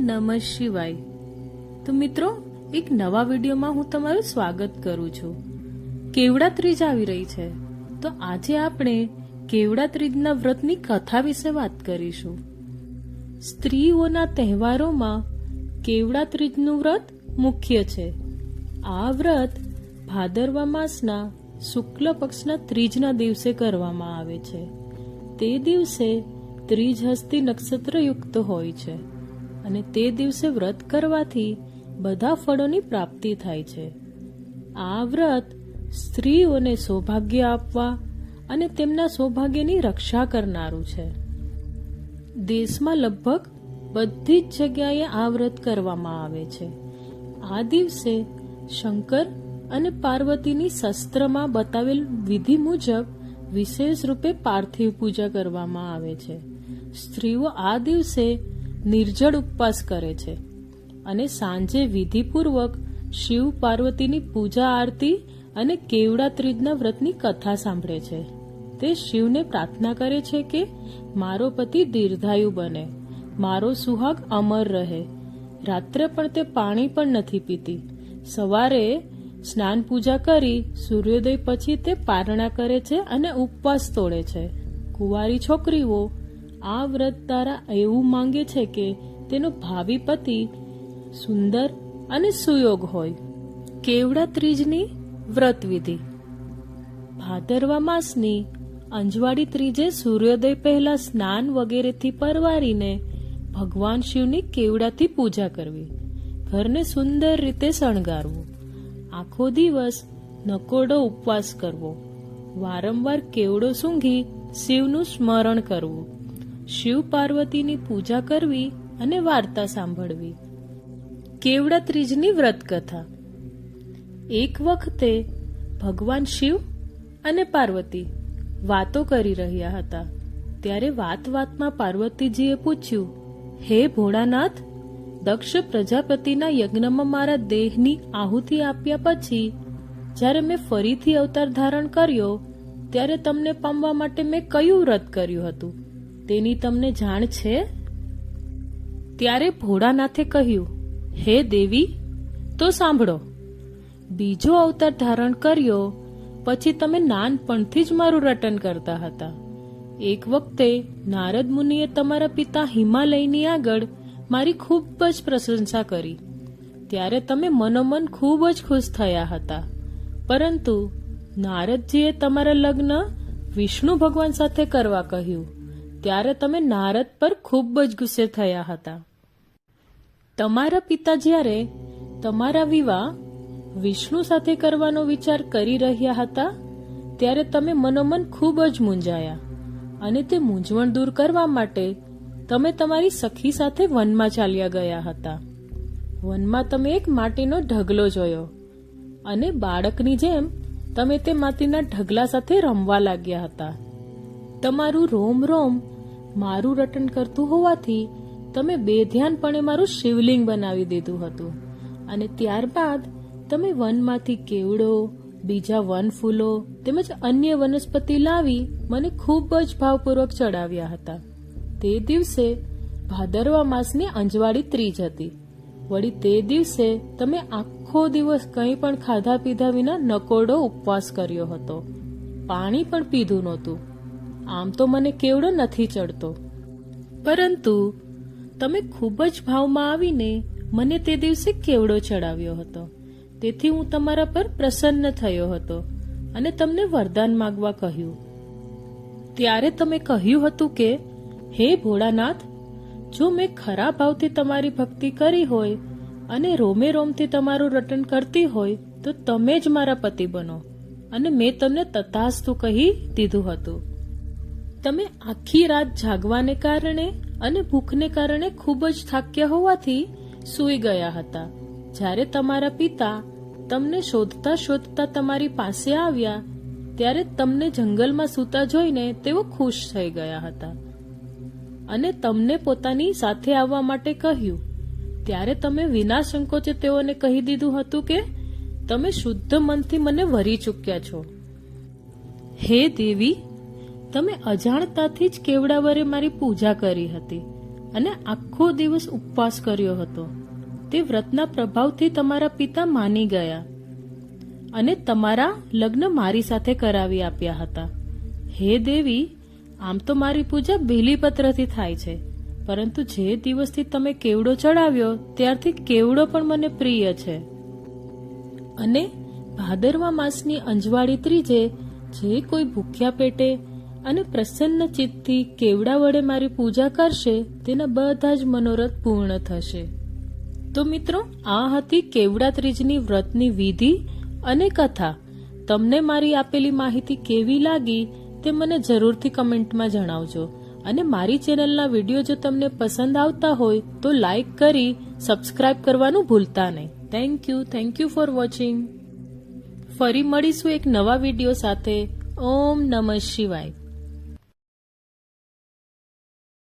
નમઃ શિવાય. તો મિત્રો, એક નવા વિડીયોમાં હું તમારું સ્વાગત કરું છું. કેવડા ત્રીજ આવી રહી છે. તો આજે આપણે કેવડા ત્રીજના વ્રતની કથા વિશે વાત કરીશું. સ્ત્રીઓના તહેવારોમાં કેવડા ત્રીજનું વ્રત મુખ્ય છે. આ વ્રત ભાદરવા માસના શુક્લ પક્ષના ત્રીજના દિવસે કરવામાં આવે છે. તે દિવસે ત્રીજ હસ્તી નક્ષત્રયુક્ત હોય છે. અને તે દિવસે વ્રત કરવાથી બધા ફળોની પ્રાપ્તિ થાય છે. આ વ્રત સ્ત્રીઓને સૌભાગ્ય આપવા અને તેમના સૌભાગ્યની રક્ષા કરનારું છે. દેશમાં લગભગ બધી જ જગ્યાએ આ વ્રત કરવામાં આવે છે. આ દિવસે શંકર અને પાર્વતીની શસ્ત્રમાં બતાવેલ વિધિ મુજબ વિશેષ રૂપે પાર્થિવ પૂજા કરવામાં આવે છે. સ્ત્રીઓ આ દિવસે નિર્જળ ઉપવાસ કરે છે અને સાંજે વિધિપૂર્વક શિવ પાર્વતીની પૂજા આરતી અને કેવડા ત્રીજના વ્રતની કથા સાંભળે છે. તે શિવને પ્રાર્થના કરે છે કે મારો પતિ દીર્ઘાયુ બને, મારો સુહાગ અમર રહે. રાત્રે પણ તે પાણી પણ નથી પીતી. સવારે સ્નાન પૂજા કરી સૂર્યોદય પછી તે પારણા કરે છે અને ઉપવાસ તોડે છે. કુંવારી છોકરીઓ આ વ્રત તારા એવું માંગે છે કે તેનો ભાવિ પતિ સુંદર અને સુયોગ હોય. કેવડા ત્રીજની વ્રત વિધિ? ભાદરવા માસની અંજવાડી ત્રીજે સૂર્યોદય પહેલા સ્નાન વગેરેથી પરવારીને ભગવાન શિવની કેવડાથી પૂજા કરવી. ઘરને સુંદર રીતે શણગારવું. આખો દિવસ નકોડો ઉપવાસ કરવો. વારંવાર કેવડો સૂંઘી શિવનું સ્મરણ કરવું. શિવ પાર્વતીની પૂજા કરવી અને વાર્તા સાંભળવી. કેવડા ત્રીજની વ્રત કથા એક વખતે ભગવાન શિવ અને પાર્વતી વાતો કરી રહ્યા હતા. ત્યારે વાત વાતમાં પાર્વતીજીએ પૂછ્યું, હે ભોળાનાથ, દક્ષ પ્રજાપતિના યજ્ઞમાં મારા દેહની આહુતિ આપ્યા પછી, જ્યારે મેં ફરીથી અવતાર ધારણ કર્યો, ત્યારે તમને પામવા માટે મેં કયું વ્રત કર્યું હતું? તેની તમને જાણ છે? ત્યારે ભોળાનાથે કહ્યું, હે દેવી, તો સાંભળો. બીજો અવતાર ધારણ કર્યો, પછી તમે નાનપણથી જ મારું રટન કરતા હતા. એક વખતે નારદ મુનિએ તમારા પિતા હિમાલયની આગળ મારી ખૂબ જ પ્રશંસા કરી. ત્યારે તમે મનોમન ખૂબ જ ખુશ થયા હતા. પરંતુ નારદજીએ તમારા લગ્ન વિષ્ણુ ભગવાન સાથે કરવા કહ્યું. ત્યારે તમે નારદ પર ખૂબ જ ગુસ્સે થયા હતા. તમારા પિતા જ્યારે તમારા વિવાહ વિષ્ણુ સાથે કરવાનો વિચાર કરી રહ્યા હતા, ત્યારે તમે મનોમન ખૂબ જ મૂંઝાયા અને તે મૂંઝવણ દૂર કરવા માટે તમે તમારી સખી સાથે વનમાં ચાલ્યા ગયા હતા. વનમાં તમે એક માટીનો ઢગલો જોયો અને બાળકની જેમ તમે તે માટીના ઢગલા સાથે રમવા લાગ્યા હતા. તમારું રોમ રોમ. મારું રટન કરતું હોવાથી તમે બેધ્યાનપણે મારું શિવલિંગ બનાવી દીધું હતું. અને ત્યારબાદ તમે વનમાંથી કેવડો, બીજા વન ફૂલો તેમજ અન્ય વનસ્પતિ લાવી મને ખૂબ જ ભાવપૂર્વક ચડાવ્યા હતા. તે દિવસે ભાદરવા માસની અંજવાળી ત્રીજ હતી. વળી તે દિવસે તમે આખો દિવસ કંઈ પણ ખાધા પીધા વિના નકોડો ઉપવાસ કર્યો હતો. પાણી પણ પીધું નહોતું. આમ તો મને કેવડો નથી ચડતો. પરંતુ તમે ખૂબ જ ભાવમાં આવીને મને તે દિવસે કેવડો ચડાવ્યો હતો. તેથી હું તમારા પર પ્રસન્ન થયો હતો અને તમને વરદાન માગવા કહ્યું. ત્યારે તમે કહ્યું હતું કે, હે ભોળાનાથ, જો મેં ખરા ભાવથી તમારી ભક્તિ કરી હોય અને રોમે રોમથી તમારું રટન કરતી હોય, તો તમે જ મારા પતિ બનો. અને મેં તમને તથાસ્તુ કહી દીધું હતું. તમે આખી રાત જાગવાને કારણે અને ભૂખને કારણે ખૂબ જ થાક્યા હોવાથી સૂઈ ગયા હતા. જ્યારે તમારા પિતા તમને શોધતા શોધતા તમારી પાસે આવ્યા, ત્યારે તમને જંગલમાં સૂતા જોઈને તેઓ ખુશ થઈ ગયા હતા. અને તમને પોતાની સાથે આવવા માટે કહ્યું, ત્યારે તમે વિના સંકોચે તેઓને કહી દીધું હતું કે, તમે શુદ્ધ મનથી મને વરી ચૂક્યા છો. હે દેવી તમે અજાણતાથી જ કેવડા વરે મારી પૂજા કરી હતી અને આખો દિવસ ઉપવાસ કર્યો હતો. તે વ્રતના પ્રભાવથી તમારા પિતા માની ગયા અને તમારા લગ્ન મારી સાથે કરાવી આપ્યા હતા. હે દેવી, આમ તો મારી પૂજા બેલીપત્રથી થાય છે, પરંતુ જે દિવસથી તમે કેવડો ચડાવ્યો, ત્યારથી કેવડો પણ મને પ્રિય છે. અને ભાદરવા માસની અંજવાળી ત્રીજે, જે કોઈ ભૂખ્યા પેટે અને પ્રસન્ન ચિત્તથી કેવડા વડે મારી પૂજા કરશે, તેના બધા જ મનોરથ પૂર્ણ થશે. તો મિત્રો, આ હતી કેવડા ત્રીજની વ્રતની વિધિ અને કથા. તમને મારી આપેલી માહિતી કેવી લાગી, તે મને જરૂરથી કમેન્ટમાં જણાવજો. અને મારી ચેનલના વીડિયો જો તમને પસંદ આવતા હોય, તો લાઈક કરી, સબસ્ક્રાઇબ કરવાનું ભૂલતા નહીં. Thank you thank you for watching ફરી મળીશું એક નવા વીડિયો સાથે. ઓમ નમઃ શિવાય.